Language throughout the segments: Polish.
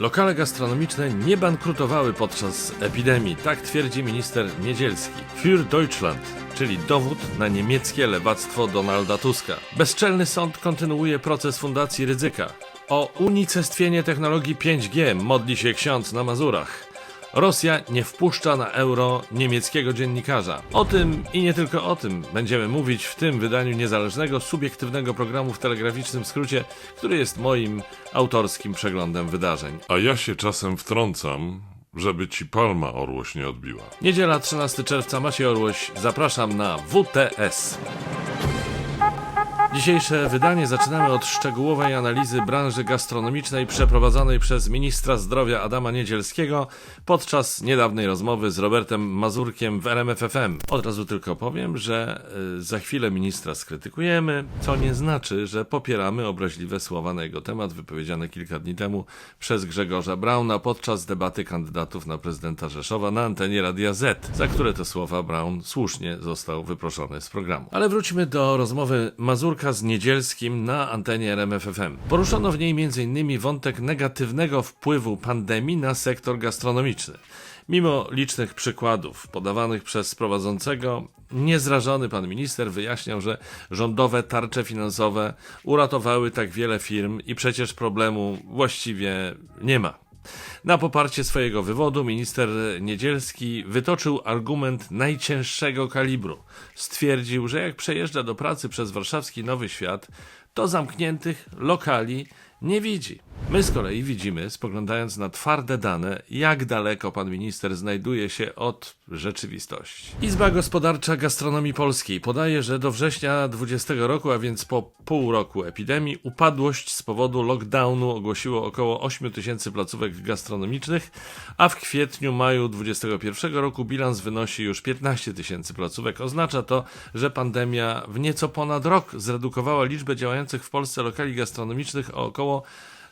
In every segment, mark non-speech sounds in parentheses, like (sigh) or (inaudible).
Lokale gastronomiczne nie bankrutowały podczas epidemii, tak twierdzi minister Niedzielski. Für Deutschland, czyli dowód na niemieckie lewactwo Donalda Tuska. Bezczelny sąd kontynuuje proces fundacji Rydzyka. O unicestwienie technologii 5G modli się ksiądz na Mazurach. Rosja nie wpuszcza na euro niemieckiego dziennikarza. O tym i nie tylko o tym będziemy mówić w tym wydaniu niezależnego, subiektywnego programu w telegraficznym skrócie, który jest moim autorskim przeglądem wydarzeń. A ja się czasem wtrącam, żeby ci palma orłoś nie odbiła. Niedziela 13 czerwca, Maciej Orłoś, zapraszam na WTS. Dzisiejsze wydanie zaczynamy od szczegółowej analizy branży gastronomicznej przeprowadzonej przez ministra zdrowia Adama Niedzielskiego podczas niedawnej rozmowy z Robertem Mazurkiem w RMFFM. Od razu tylko powiem, że y, za chwilę ministra skrytykujemy, co nie znaczy, że popieramy obraźliwe słowa na jego temat wypowiedziane kilka dni temu przez Grzegorza Brauna podczas debaty kandydatów na prezydenta Rzeszowa na antenie Radia Z, za które te słowa Braun słusznie został wyproszony z programu. Ale wróćmy do rozmowy Mazurka z Niedzielskim na antenie RMFFM. Poruszono w niej m.in. wątek negatywnego wpływu pandemii na sektor gastronomiczny. Mimo licznych przykładów podawanych przez prowadzącego, niezrażony pan minister wyjaśniał, że rządowe tarcze finansowe uratowały tak wiele firm i przecież problemu właściwie nie ma. Na poparcie swojego wywodu minister Niedzielski wytoczył argument najcięższego kalibru. Stwierdził, że jak przejeżdża do pracy przez warszawski Nowy Świat, to zamkniętych lokali nie widzi. My z kolei widzimy, spoglądając na twarde dane, jak daleko pan minister znajduje się od rzeczywistości. Izba Gospodarcza Gastronomii Polskiej podaje, że do września 2020 roku, a więc po pół roku epidemii, upadłość z powodu lockdownu ogłosiło około 8 tysięcy placówek gastronomicznych, a w kwietniu, maju 2021 roku bilans wynosi już 15 tysięcy placówek. Oznacza to, że pandemia w nieco ponad rok zredukowała liczbę działających w Polsce lokali gastronomicznych o około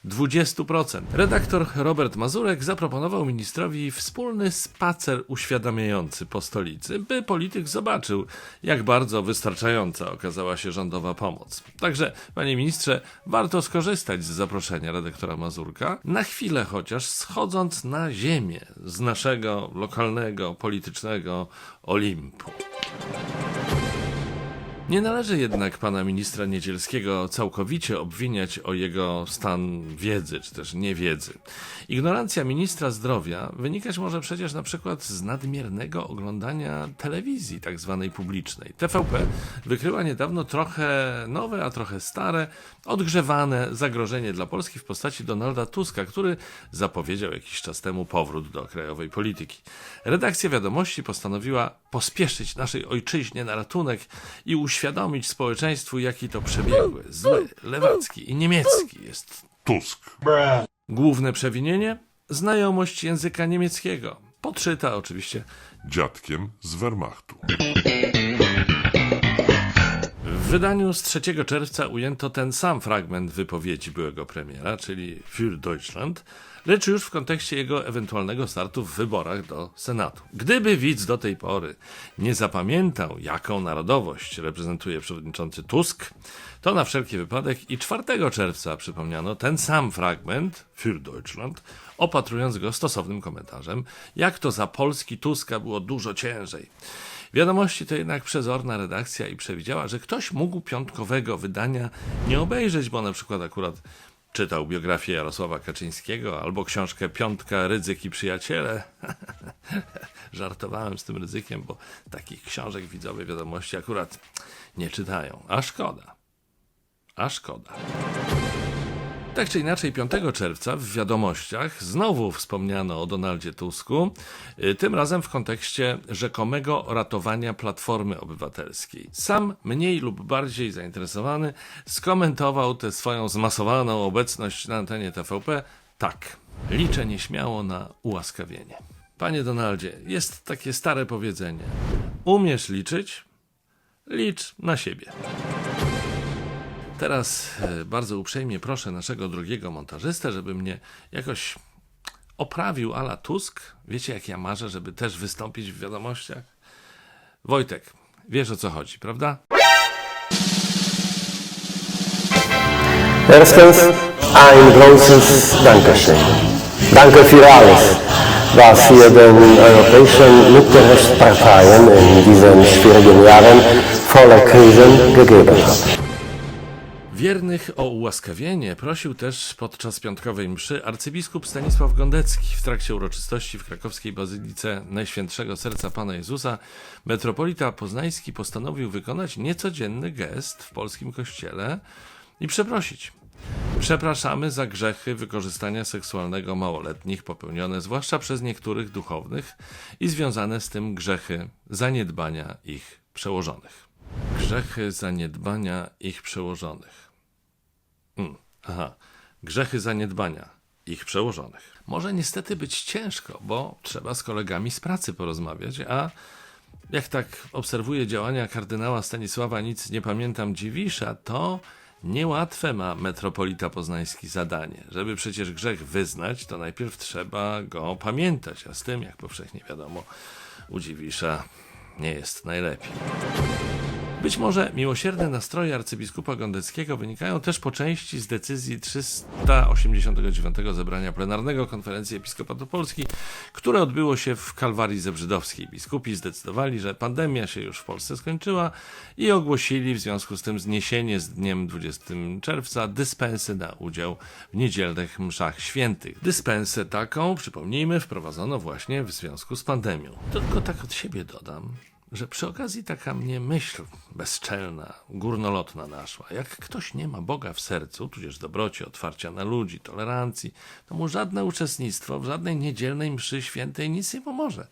20%. Redaktor Robert Mazurek zaproponował ministrowi wspólny spacer uświadamiający po stolicy, by polityk zobaczył, jak bardzo wystarczająca okazała się rządowa pomoc. Także, panie ministrze, warto skorzystać z zaproszenia redaktora Mazurka, na chwilę chociaż schodząc na ziemię z naszego lokalnego, politycznego Olimpu. Nie należy jednak pana ministra Niedzielskiego całkowicie obwiniać o jego stan wiedzy, czy też niewiedzy. Ignorancja ministra zdrowia wynikać może przecież na przykład z nadmiernego oglądania telewizji tak zwanej publicznej. TVP wykryła niedawno trochę nowe, a trochę stare, odgrzewane zagrożenie dla Polski w postaci Donalda Tuska, który zapowiedział jakiś czas temu powrót do krajowej polityki. Redakcja wiadomości postanowiła pospieszyć naszej ojczyźnie na ratunek i uświadomić społeczeństwu, jaki to przebiegły, zły, lewacki i niemiecki jest Tusk. Główne przewinienie? Znajomość języka niemieckiego. Podszyta oczywiście. Dziadkiem z Wehrmachtu. W wydaniu z 3 czerwca ujęto ten sam fragment wypowiedzi byłego premiera, czyli für Deutschland, lecz już w kontekście jego ewentualnego startu w wyborach do Senatu. Gdyby widz do tej pory nie zapamiętał, jaką narodowość reprezentuje przewodniczący Tusk, to na wszelki wypadek i 4 czerwca przypomniano ten sam fragment für Deutschland, opatrując go stosownym komentarzem, jak to za Polski Tuska było dużo ciężej. Wiadomości to jednak przezorna redakcja i przewidziała, że ktoś mógł piątkowego wydania nie obejrzeć, bo na przykład akurat czytał biografię Jarosława Kaczyńskiego albo książkę Piątka, Rydzyk i Przyjaciele. (laughs) Żartowałem z tym ryzykiem, bo takich książek widzowie wiadomości akurat nie czytają. A szkoda. A szkoda. Tak czy inaczej, 5 czerwca w wiadomościach znowu wspomniano o Donaldzie Tusku, y, tym razem w kontekście rzekomego ratowania Platformy Obywatelskiej. Sam mniej lub bardziej zainteresowany skomentował tę swoją zmasowaną obecność na antenie TVP tak. Liczę nieśmiało na ułaskawienie. Panie Donaldzie, jest takie stare powiedzenie. Umiesz liczyć? Licz na siebie. Teraz e, bardzo uprzejmie proszę naszego drugiego montażystę, żeby mnie jakoś oprawił ala Tusk. Wiecie, jak ja marzę, żeby też wystąpić w wiadomościach? Wojtek, wiesz o co chodzi, prawda? Erstens ein großes Dankeschön. Danke für alles, was ihr den europäischen Mitrechtsparteien in diesen schwierigen Jahren voller Krisen gegeben habt. Wiernych o ułaskawienie prosił też podczas piątkowej mszy arcybiskup Stanisław Gondecki. W trakcie uroczystości w krakowskiej bazylice Najświętszego Serca Pana Jezusa metropolita poznański postanowił wykonać niecodzienny gest w polskim kościele i przeprosić. Przepraszamy za grzechy wykorzystania seksualnego małoletnich popełnione zwłaszcza przez niektórych duchownych i związane z tym grzechy zaniedbania ich przełożonych. Grzechy zaniedbania ich przełożonych. Mm, aha, grzechy zaniedbania ich przełożonych. Może niestety być ciężko, bo trzeba z kolegami z pracy porozmawiać, a jak tak obserwuję działania kardynała Stanisława Nic nie pamiętam Dziwisza, to niełatwe ma metropolita poznański zadanie. Żeby przecież grzech wyznać, to najpierw trzeba go pamiętać, a z tym, jak powszechnie wiadomo, u Dziwisza nie jest najlepiej. Być może miłosierne nastroje arcybiskupa Gondeckiego wynikają też po części z decyzji 389 zebrania plenarnego Konferencji Episkopatu Polski, które odbyło się w Kalwarii Zebrzydowskiej. Biskupi zdecydowali, że pandemia się już w Polsce skończyła i ogłosili w związku z tym zniesienie z dniem 20 czerwca dyspensy na udział w niedzielnych mszach świętych. Dyspensę taką, przypomnijmy, wprowadzono właśnie w związku z pandemią. Tylko tak od siebie dodam, że przy okazji taka mnie myśl bezczelna, górnolotna naszła. Jak ktoś nie ma Boga w sercu, tudzież dobroci, otwarcia na ludzi, tolerancji, to mu żadne uczestnictwo w żadnej niedzielnej mszy świętej nic nie pomoże.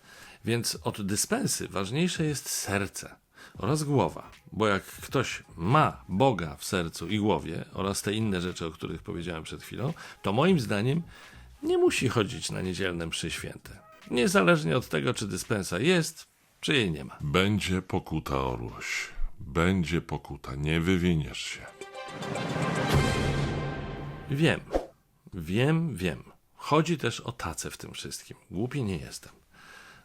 Więc od dyspensy ważniejsze jest serce oraz głowa. Bo jak ktoś ma Boga w sercu i głowie oraz te inne rzeczy, o których powiedziałem przed chwilą, to moim zdaniem nie musi chodzić na niedzielne mszy święte. Niezależnie od tego, czy dyspensa jest, czy jej nie ma. Będzie pokuta, Orłoś. Będzie pokuta. Nie wywiniesz się. Wiem, wiem, wiem. Chodzi też o tacę w tym wszystkim. Głupi nie jestem.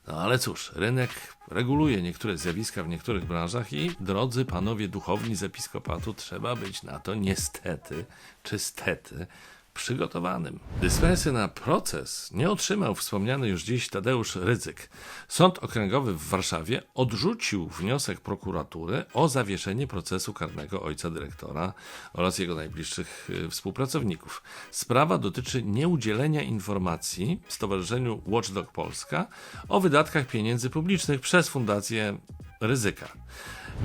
No ale cóż, rynek reguluje niektóre zjawiska w niektórych branżach i drodzy panowie duchowni z episkopatu, trzeba być na to niestety, czy stety, przygotowanym. Dyspensy na proces nie otrzymał wspomniany już dziś Tadeusz Rydzyk. Sąd Okręgowy w Warszawie odrzucił wniosek prokuratury o zawieszenie procesu karnego ojca dyrektora oraz jego najbliższych y, współpracowników. Sprawa dotyczy nieudzielenia informacji Stowarzyszeniu Watchdog Polska o wydatkach pieniędzy publicznych przez Fundację Ryzyka.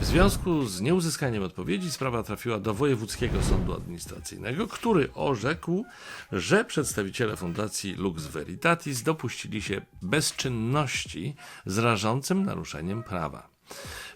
W związku z nieuzyskaniem odpowiedzi sprawa trafiła do Wojewódzkiego Sądu Administracyjnego, który orzekł, że przedstawiciele Fundacji Lux Veritatis dopuścili się bezczynności z rażącym naruszeniem prawa.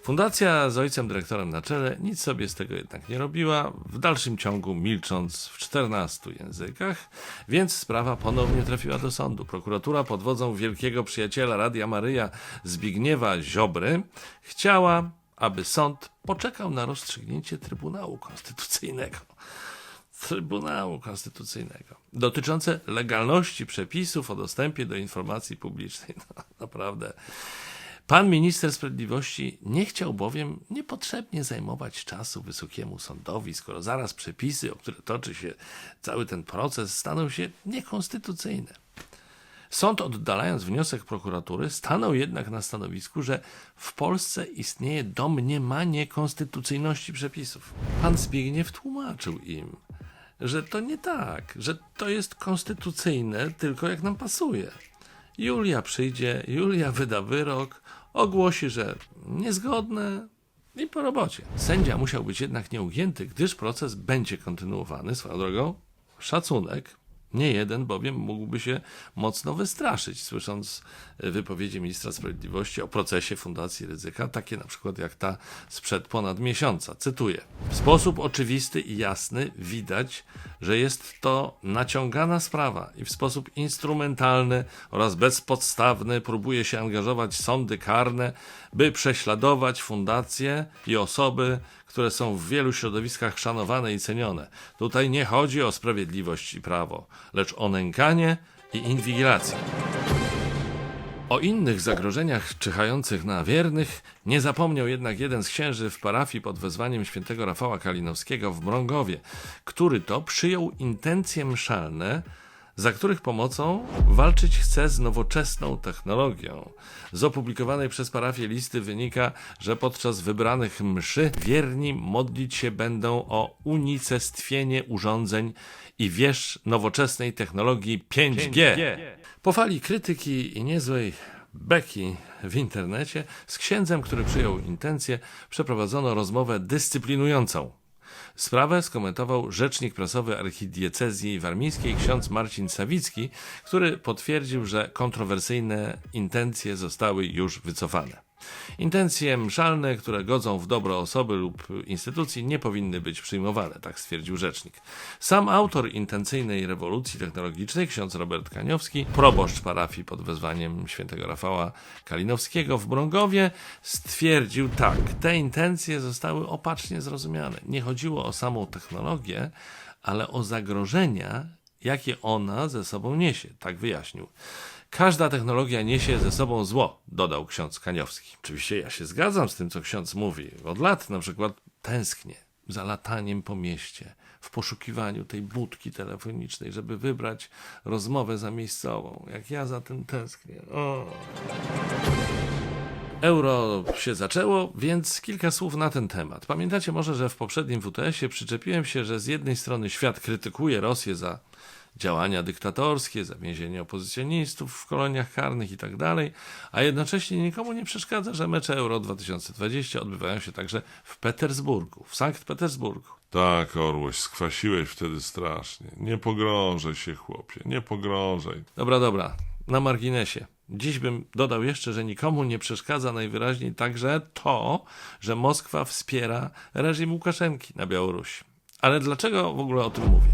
Fundacja z ojcem dyrektorem na czele nic sobie z tego jednak nie robiła, w dalszym ciągu milcząc w 14 językach, więc sprawa ponownie trafiła do sądu. Prokuratura pod wodzą wielkiego przyjaciela Radia Maryja Zbigniewa Ziobry chciała, aby sąd poczekał na rozstrzygnięcie Trybunału Konstytucyjnego. Trybunału Konstytucyjnego dotyczące legalności przepisów o dostępie do informacji publicznej. (laughs) No, naprawdę. Pan minister sprawiedliwości nie chciał bowiem niepotrzebnie zajmować czasu wysokiemu sądowi, skoro zaraz przepisy, o które toczy się cały ten proces, staną się niekonstytucyjne. Sąd, oddalając wniosek prokuratury, stanął jednak na stanowisku, że w Polsce istnieje domniemanie konstytucyjności przepisów. Pan Zbigniew tłumaczył im, że to nie tak, że to jest konstytucyjne tylko jak nam pasuje. Julia przyjdzie, Julia wyda wyrok, ogłosi, że niezgodne i po robocie. Sędzia musiał być jednak nieugięty, gdyż proces będzie kontynuowany swoją drogą. Szacunek. Nie jeden bowiem mógłby się mocno wystraszyć, słysząc e, wypowiedzi ministra sprawiedliwości o procesie Fundacji Ryzyka, takie na przykład jak ta sprzed ponad miesiąca. Cytuję. W sposób oczywisty i jasny widać, że jest to naciągana sprawa i w sposób instrumentalny oraz bezpodstawny próbuje się angażować sądy karne, by prześladować fundacje i osoby, które są w wielu środowiskach szanowane i cenione. Tutaj nie chodzi o sprawiedliwość i prawo, lecz o nękanie i inwigilację. O innych zagrożeniach czyhających na wiernych nie zapomniał jednak jeden z księży w parafii pod wezwaniem świętego Rafała Kalinowskiego w Mrągowie, który to przyjął intencje mszalne za których pomocą walczyć chce z nowoczesną technologią. Z opublikowanej przez parafię listy wynika, że podczas wybranych mszy wierni modlić się będą o unicestwienie urządzeń i wież nowoczesnej technologii 5G. Po fali krytyki i niezłej beki w internecie z księdzem, który przyjął intencję, przeprowadzono rozmowę dyscyplinującą. Sprawę skomentował rzecznik prasowy archidiecezji warmińskiej ksiądz Marcin Sawicki, który potwierdził, że kontrowersyjne intencje zostały już wycofane. Intencje mszalne, które godzą w dobro osoby lub instytucji, nie powinny być przyjmowane, tak stwierdził rzecznik. Sam autor intencyjnej rewolucji technologicznej, ksiądz Robert Kaniowski, proboszcz parafii pod wezwaniem świętego Rafała Kalinowskiego w Brągowie, stwierdził tak, te intencje zostały opacznie zrozumiane. Nie chodziło o samą technologię, ale o zagrożenia, jakie ona ze sobą niesie, tak wyjaśnił. Każda technologia niesie ze sobą zło, dodał ksiądz Kaniowski. Oczywiście ja się zgadzam z tym, co ksiądz mówi. Od lat na przykład tęsknię za lataniem po mieście, w poszukiwaniu tej budki telefonicznej, żeby wybrać rozmowę zamiejscową. Jak ja za tym tęsknię. O. Euro się zaczęło, więc kilka słów na ten temat. Pamiętacie może, że w poprzednim WTS-ie przyczepiłem się, że z jednej strony świat krytykuje Rosję za działania dyktatorskie, za więzienie opozycjonistów w koloniach karnych i tak a jednocześnie nikomu nie przeszkadza, że mecze Euro 2020 odbywają się także w Petersburgu, w Sankt Petersburgu. Tak, Orłoś, skwasiłeś wtedy strasznie. Nie pogrążaj się, chłopie, nie pogrążaj. Dobra, dobra, na marginesie. Dziś bym dodał jeszcze, że nikomu nie przeszkadza najwyraźniej także to, że Moskwa wspiera reżim Łukaszenki na Białorusi. Ale dlaczego w ogóle o tym mówię?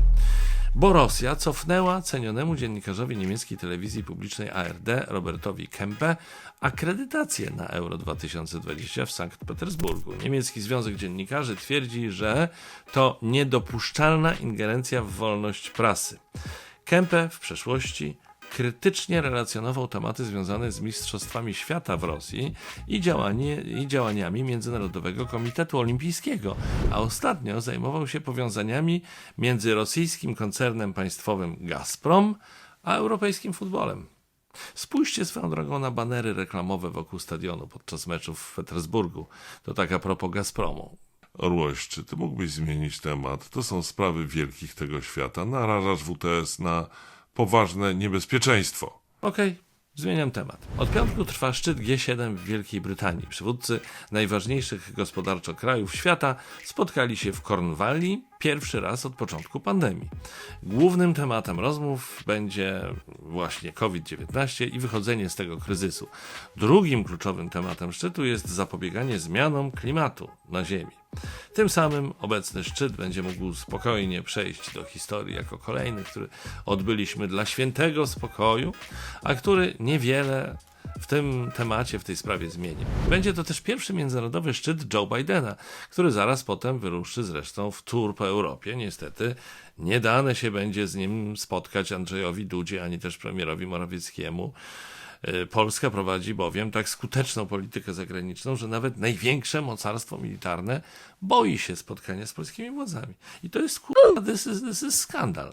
Bo Rosja cofnęła cenionemu dziennikarzowi niemieckiej telewizji publicznej ARD Robertowi Kempe akredytację na Euro 2020 w Sankt Petersburgu. Niemiecki Związek Dziennikarzy twierdzi, że to niedopuszczalna ingerencja w wolność prasy. Kempe w przeszłości krytycznie relacjonował tematy związane z Mistrzostwami Świata w Rosji i, działanie, i działaniami Międzynarodowego Komitetu Olimpijskiego, a ostatnio zajmował się powiązaniami między rosyjskim koncernem państwowym Gazprom a europejskim futbolem. Spójrzcie swoją drogą na banery reklamowe wokół stadionu podczas meczów w Petersburgu. To taka propos Gazpromu. Orłoś, czy ty mógłbyś zmienić temat? To są sprawy wielkich tego świata. Narażasz WTS na poważne niebezpieczeństwo. Okej, zmieniam temat. Od piątku trwa szczyt G7 w Wielkiej Brytanii. Przywódcy najważniejszych gospodarczo krajów świata spotkali się w Cornwalli pierwszy raz od początku pandemii. Głównym tematem rozmów będzie właśnie COVID-19 i wychodzenie z tego kryzysu. Drugim kluczowym tematem szczytu jest zapobieganie zmianom klimatu na Ziemi. Tym samym obecny szczyt będzie mógł spokojnie przejść do historii jako kolejny, który odbyliśmy dla świętego spokoju, a który niewiele w tym temacie, w tej sprawie zmieni. Będzie to też pierwszy międzynarodowy szczyt Joe Bidena, który zaraz potem wyruszy zresztą w tour po Europie. Niestety nie dane się będzie z nim spotkać Andrzejowi Dudzie, ani też premierowi Morawieckiemu. Y, Polska prowadzi bowiem tak skuteczną politykę zagraniczną, że nawet największe mocarstwo militarne boi się spotkania z polskimi władzami. I to jest kurwa, this is, this is skandal.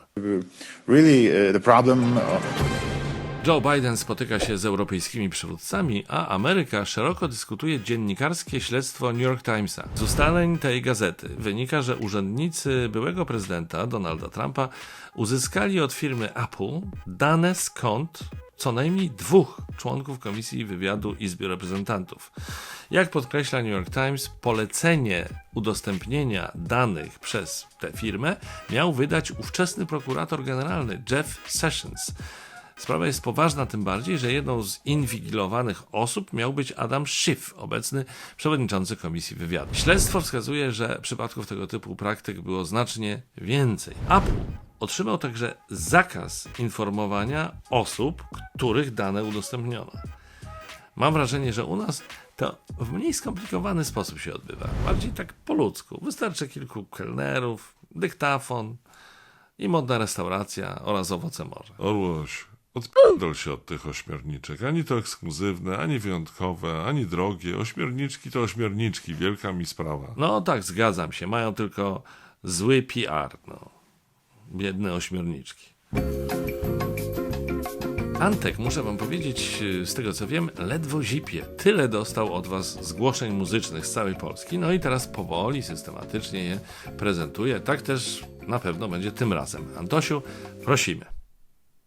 really uh, the problem uh, Joe Biden spotyka się z europejskimi przywódcami, a Ameryka szeroko dyskutuje dziennikarskie śledztwo New York Timesa. Z ustaleń tej gazety wynika, że urzędnicy byłego prezydenta Donalda Trumpa uzyskali od firmy Apple dane kont co najmniej dwóch członków Komisji Wywiadu Izby Reprezentantów. Jak podkreśla New York Times, polecenie udostępnienia danych przez tę firmę miał wydać ówczesny prokurator generalny Jeff Sessions. Sprawa jest poważna tym bardziej, że jedną z inwigilowanych osób miał być Adam Schiff, obecny przewodniczący Komisji Wywiadu. Śledztwo wskazuje, że przypadków tego typu praktyk było znacznie więcej. Apple otrzymał także zakaz informowania osób, których dane udostępniono. Mam wrażenie, że u nas to w mniej skomplikowany sposób się odbywa. Bardziej tak po ludzku. Wystarczy kilku kelnerów, dyktafon i modna restauracja oraz owoce morza. Orłoś, odpierdol się od tych ośmiorniczek. Ani to ekskluzywne, ani wyjątkowe, ani drogie. Ośmiorniczki to ośmiorniczki. Wielka mi sprawa. No tak, zgadzam się. Mają tylko zły PR. No. Biedne ośmiorniczki. Antek, muszę wam powiedzieć, y, z tego co wiem, ledwo zipie. Tyle dostał od was zgłoszeń muzycznych z całej Polski. No i teraz powoli, systematycznie je prezentuje. Tak też na pewno będzie tym razem. Antosiu, prosimy.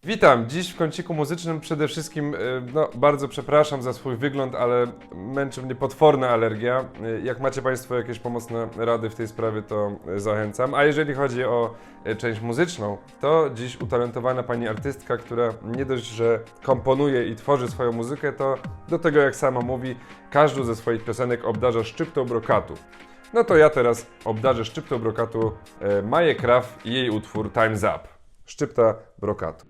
Witam. Dziś w kąciku muzycznym przede wszystkim, e, no bardzo przepraszam za swój wygląd, ale męczy mnie potworna alergia. E, Jak macie Państwo jakieś pomocne rady w tej sprawie, to e, zachęcam. A jeżeli chodzi o część muzyczną, to dziś utalentowana pani artystka, która nie dość, że komponuje i tworzy swoją muzykę, to do tego, jak sama mówi, każdą ze swoich piosenek obdarza szczyptą brokatu. No to ja teraz obdarzę szczyptą brokatu Maję Kraw i jej utwór Time's Up. Szczypta brokatu.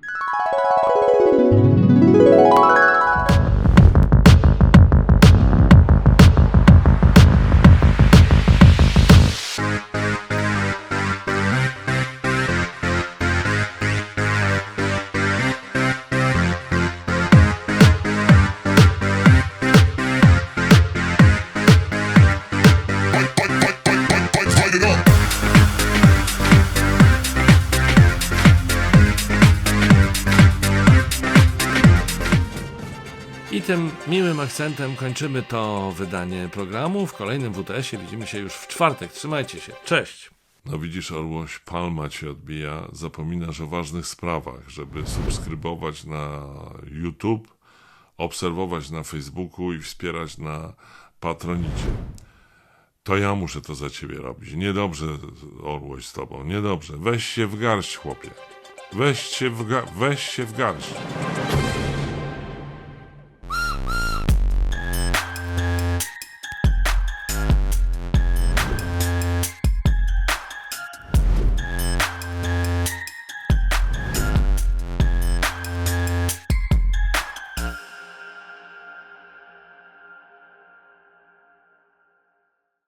Tym miłym akcentem kończymy to wydanie programu. W kolejnym WTS-ie widzimy się już w czwartek. Trzymajcie się. Cześć! No widzisz, Orłoś, palma ci odbija, zapominasz o ważnych sprawach, żeby subskrybować na YouTube, obserwować na Facebooku i wspierać na Patronicie. To ja muszę to za ciebie robić. Niedobrze, Orłoś, z tobą, niedobrze. Weź się w garść, chłopie. Weź się w, ga- weź się w garść.